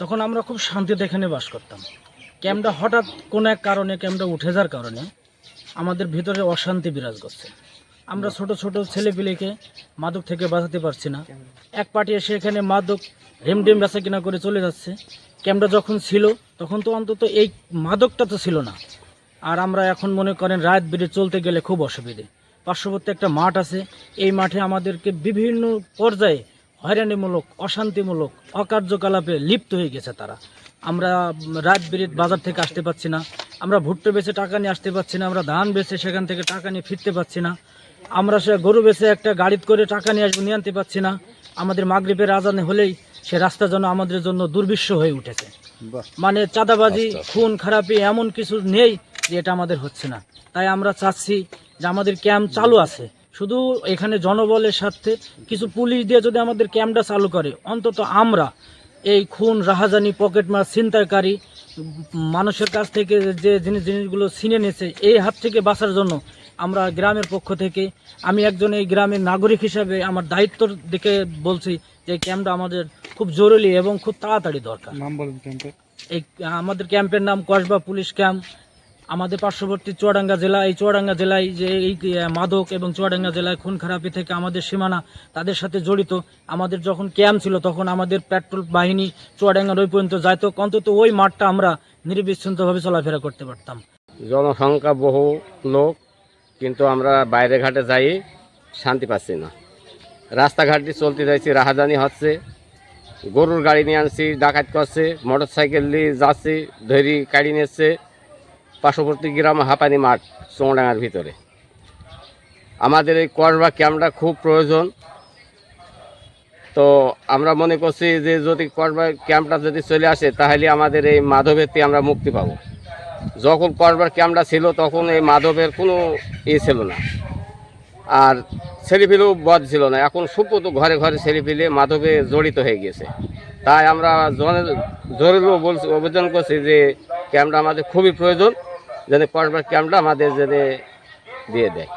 তখন আমরা খুব শান্তিতে এখানে বাস করতাম। ক্যাম্পটা হঠাৎ কোনো এক কারণে, ক্যাম্পটা উঠে যাওয়ার কারণে আমাদের ভিতরে অশান্তি বিরাজ করছে। আমরা ছোট ছোট ছেলেপিলেকে মাদক থেকে বাঁচাতে পারছি না। এক পার্টি এসে এখানে মাদক হেমডেম বেচা কিনা করে চলে যাচ্ছে। ক্যাম্পটা যখন ছিল, তখন তো অন্তত এই মাদকটা তো ছিল না। আর আমরা এখন মনে করেন রাত বেড়ে চলতে গেলে খুব অসুবিধে। পার্শ্ববর্তী একটা মাঠ আছে। এই মাঠে আমাদেরকে বিভিন্ন পর্যায়ে হয়রানিমূলক অশান্তিমূলক অকার্যকলাপে লিপ্ত হয়ে গেছে তারা। আমরা রাত বিরিত বাজার থেকে আসতে পারছি না। আমরা ভুট্টো বেচে টাকা নিয়ে আসতে পারছি না। আমরা ধান বেছে সেখান থেকে টাকা নিয়ে ফিরতে পারছি না। আমরা সে গরু বেচে একটা গাড়িতে করে টাকা নিয়ে আসব নিয়ে আনতে পারছি না। আমাদের মাগরীবের আজানে হলেই সে রাস্তা যেন আমাদের জন্য দুর্বিশ্ব হয়ে উঠেছে। মানে চাঁদাবাজি খুন খারাপি এমন কিছু নেই যে এটা আমাদের হচ্ছে না। তাই আমরা চাচ্ছি যে আমাদের ক্যাম্প চালু আছে। শুধু এখানে জনবলের সাথে কিছু পুলিশ দিয়ে যদি আমাদের ক্যাম্পটা চালু করে অন্তত আমরা এই খুন রাহাজানি পকেটমার ছিনতাইকারী উম, মানুষের কাছ থেকে যে জিনিস জিনিসগুলো ছিনে নিয়েছে এই হাত থেকে বাঁচার জন্য আমরা গ্রামের পক্ষ থেকে আমি একজন এই গ্রামের নাগরিক হিসাবে আমার দায়িত্বর দিকে বলছি যে এই ক্যাম্পটা আমাদের খুব জরুরি এবং খুব তাড়াতাড়ি দরকার। নাম বলেন ক্যাম্পের। এই আমাদের ক্যাম্পের নাম কসবা পুলিশ ক্যাম্প আমাদের পার্শ্ববর্তী চুয়াডাঙ্গা জেলা, এই চুয়াডাঙ্গা জেলায় যে এই মাদক এবং চুয়াডাঙ্গা জেলায় খুন খারাপি থেকে আমাদের সীমানা তাদের সাথে জড়িত। আমাদের যখন ক্যাম্প ছিল তখন আমাদের পেট্রোল বাহিনী চুয়াডাঙ্গার ওই পর্যন্ত যাইত। অন্তত ওই মাঠটা আমরা নির্বিচ্ছিন্নভাবে চলাফেরা করতে পারতাম। জনসংখ্যা বহু লোক, কিন্তু আমরা বাইরে ঘাটে যাই শান্তি পাচ্ছি না। রাস্তাঘাট দিয়ে চলতে যাচ্ছি রাহাজানি হচ্ছে। গরুর গাড়ি নিয়ে আনছি, ডাকাত করছে মোটর সাইকেল নিয়ে যাচ্ছি, ধরি কাড়ি নিচ্ছে পার্শ্ববর্তী গ্রাম হাঁপানি মাঠ চৌডাঙ্গার ভিতরে। আমাদের এই করবা ক্যাম্পটা খুব প্রয়োজন। তো আমরা মনে করছি যে যদি করবা ক্যাম্পটা যদি চলে আসে, তাহলে আমাদের এই মাধবের থেকে আমরা মুক্তি পাবো। যখন করবার ক্যামরা ছিল, তখন এই মাধবের কোনো ই ছিল না। আর ছেলেপিলেও বদ ছিল না। এখন সুপত ঘরে ঘরে ছেলেপিলে মাধবে জড়িত হয়ে গেছে তাই আমরা জনের জরুরি বলছি আবেদন করছি যে ক্যামরা আমাদের খুবই প্রয়োজন। যেন করবার ক্যাম্পটা আমাদের যেন দিয়ে দেয়।